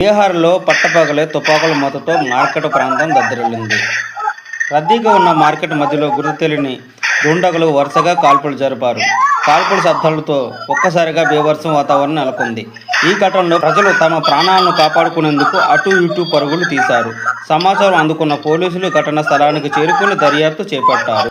బీహార్లో పట్టపగలే తుపాకుల మూతతో మార్కెట్ ప్రాంతం దద్దరిల్లింది. రద్దీగా ఉన్న మార్కెట్ మధ్యలో గుర్తు తెలియని దుండగులు వరుసగా కాల్పులు జరిపారు. కాల్పుల శబ్దాలతో ఒక్కసారిగా బీభత్సం వాతావరణం నెలకొంది. ఈ ఘటనలో ప్రజలు తమ ప్రాణాలను కాపాడుకునేందుకు అటు ఇటు పరుగులు తీశారు. సమాచారం అందుకున్న పోలీసులు ఘటనా స్థలానికి చేరుకుని దర్యాప్తు చేపట్టారు.